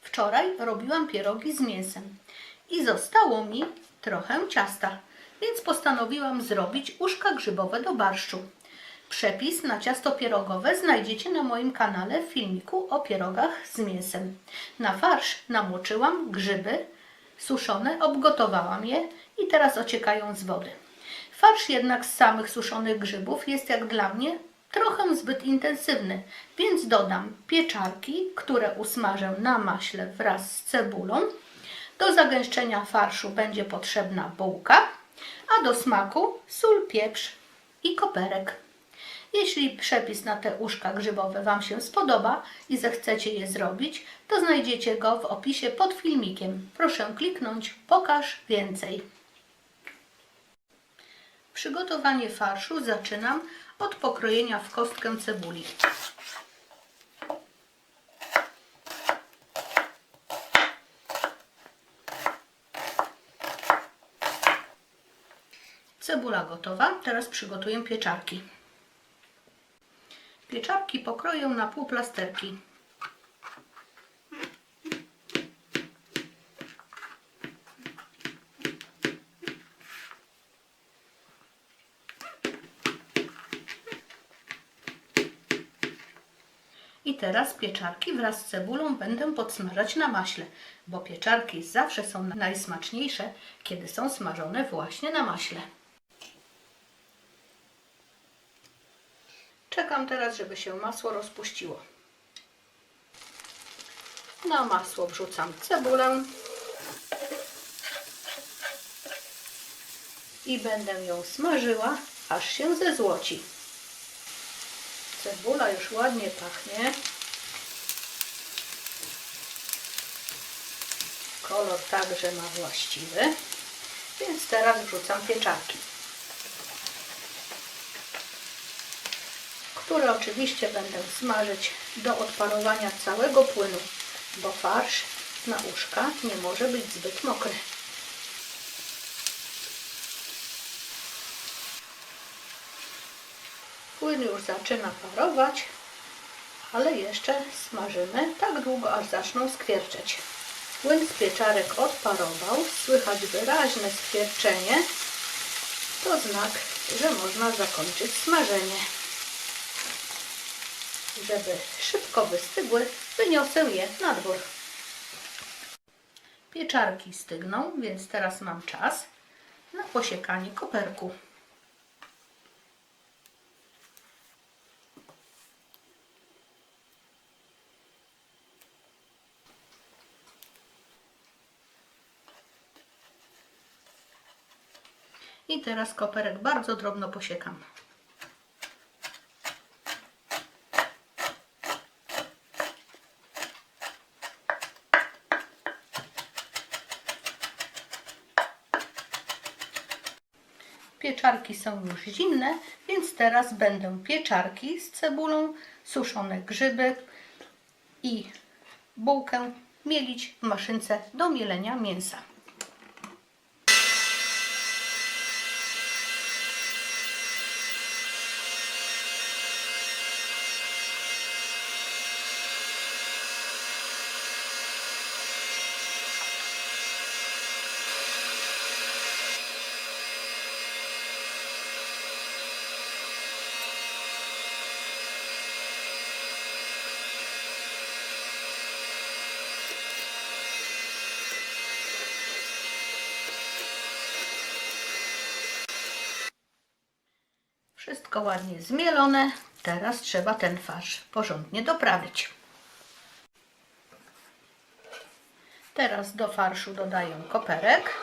Wczoraj robiłam pierogi z mięsem i zostało mi trochę ciasta, więc postanowiłam zrobić uszka grzybowe do barszczu. Przepis na ciasto pierogowe znajdziecie na moim kanale w filmiku o pierogach z mięsem. Na farsz namoczyłam grzyby suszone, obgotowałam je i teraz ociekają z wody. Farsz jednak z samych suszonych grzybów jest jak dla mnie trochę zbyt intensywny, więc dodam pieczarki, które usmażę na maśle wraz z cebulą. Do zagęszczenia farszu będzie potrzebna bułka, a do smaku sól, pieprz i koperek. Jeśli przepis na te uszka grzybowe Wam się spodoba i zechcecie je zrobić, to znajdziecie go w opisie pod filmikiem. Proszę kliknąć Pokaż więcej. Przygotowanie farszu zaczynam od pokrojenia w kostkę cebuli. Cebula gotowa, teraz przygotuję pieczarki. Pieczarki pokroję na pół plasterki. Teraz pieczarki wraz z cebulą będę podsmażać na maśle, bo pieczarki zawsze są najsmaczniejsze, kiedy są smażone właśnie na maśle. Czekam teraz, żeby się masło rozpuściło. Na masło wrzucam cebulę i będę ją smażyła, aż się zezłoci. Cebula już ładnie pachnie. Kolor także ma właściwy. Więc teraz wrzucam pieczarki. które oczywiście będę smażyć do odparowania całego płynu, bo farsz na uszka nie może być zbyt mokry. Płyn już zaczyna parować, ale jeszcze smażymy tak długo, aż zaczną skwierczeć. Płyn z pieczarek odparował, słychać wyraźne skwierczenie. To znak, że można zakończyć smażenie. Żeby szybko wystygły, wyniosę je na dwór. Pieczarki stygną, więc teraz mam czas na posiekanie koperku. I teraz koperek bardzo drobno posiekam. Pieczarki są już zimne, więc teraz będę pieczarki z cebulą, suszone grzyby i bułkę mielić w maszynce do mielenia mięsa. Wszystko ładnie zmielone. Teraz trzeba ten farsz porządnie doprawić. Teraz do farszu dodaję koperek,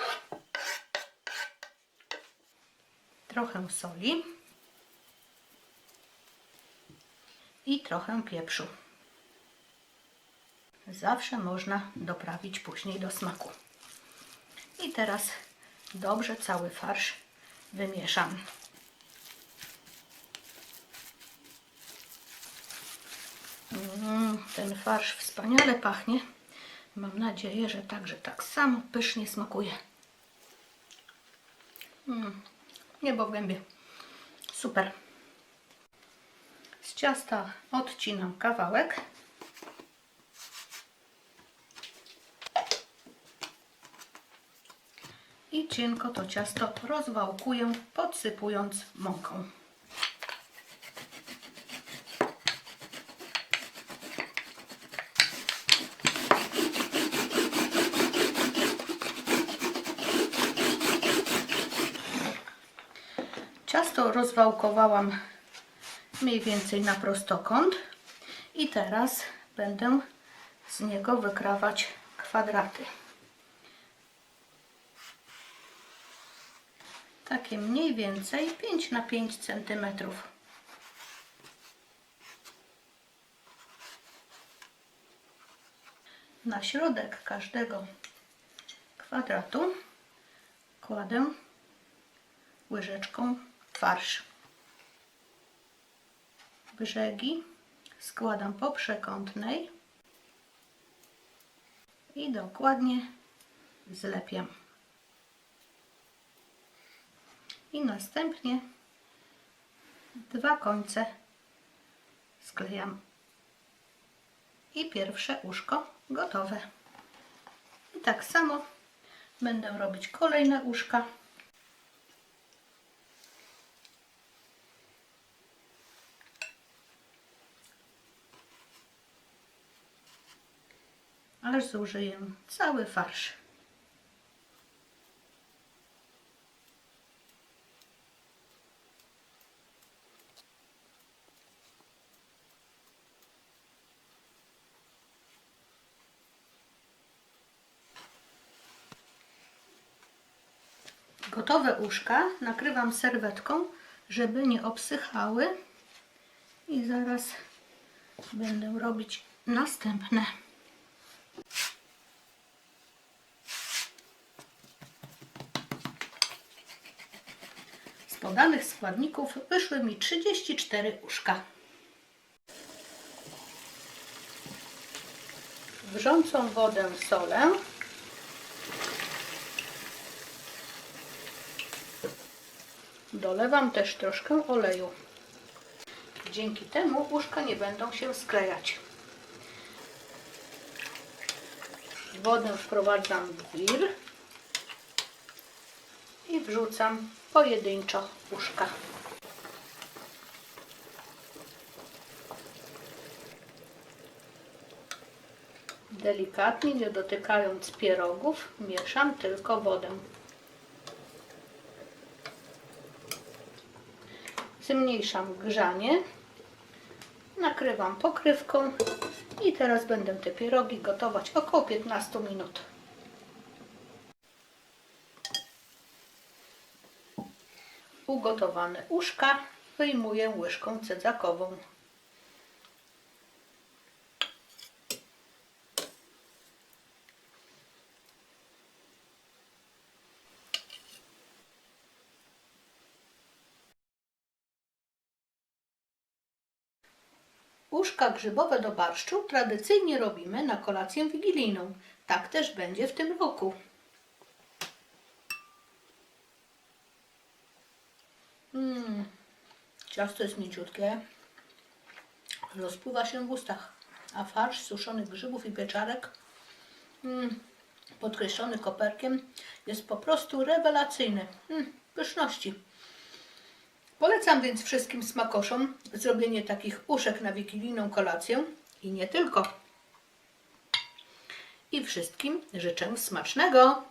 trochę soli i trochę pieprzu. Zawsze można doprawić później do smaku. I teraz dobrze cały farsz wymieszam. ten farsz wspaniale pachnie. Mam nadzieję, że także tak samo pysznie smakuje. Mm, niebo w gębie. Super. Z ciasta odcinam kawałek. I cienko to ciasto rozwałkuję, podsypując mąką. Ciasto rozwałkowałam mniej więcej na prostokąt i teraz będę z niego wykrawać kwadraty. Takie mniej więcej 5 na 5 cm. Na środek każdego kwadratu kładę łyżeczką farsz. Brzegi składam po przekątnej i dokładnie zlepiam. I następnie dwa końce sklejam. I pierwsze uszko gotowe. I tak samo będę robić kolejne uszka. Aż zużyję cały farsz. Gotowe uszka nakrywam serwetką, żeby nie obsychały i zaraz będę robić następne. Z podanych składników wyszły mi 34 uszka. Wrzącą wodę solę. Dolewam też troszkę oleju. Dzięki temu uszka nie będą się sklejać. Wodę wprowadzam w wir i wrzucam pojedynczo uszka. Delikatnie, nie dotykając pierogów, mieszam tylko wodę. Zmniejszam grzanie, nakrywam pokrywką i teraz będę te pierogi gotować około 15 minut. Ugotowane uszka wyjmuję łyżką cedzakową. Uszka grzybowe do barszczu tradycyjnie robimy na kolację wigilijną. Tak też będzie w tym roku. Mmm, ciasto jest mięciutkie, rozpływa się w ustach, a farsz suszonych grzybów i pieczarek, mm, podkreślony koperkiem, jest po prostu rewelacyjny. Mm, pyszności. Polecam więc wszystkim smakoszom zrobienie takich uszek na wigilijną kolację i nie tylko. I wszystkim życzę smacznego.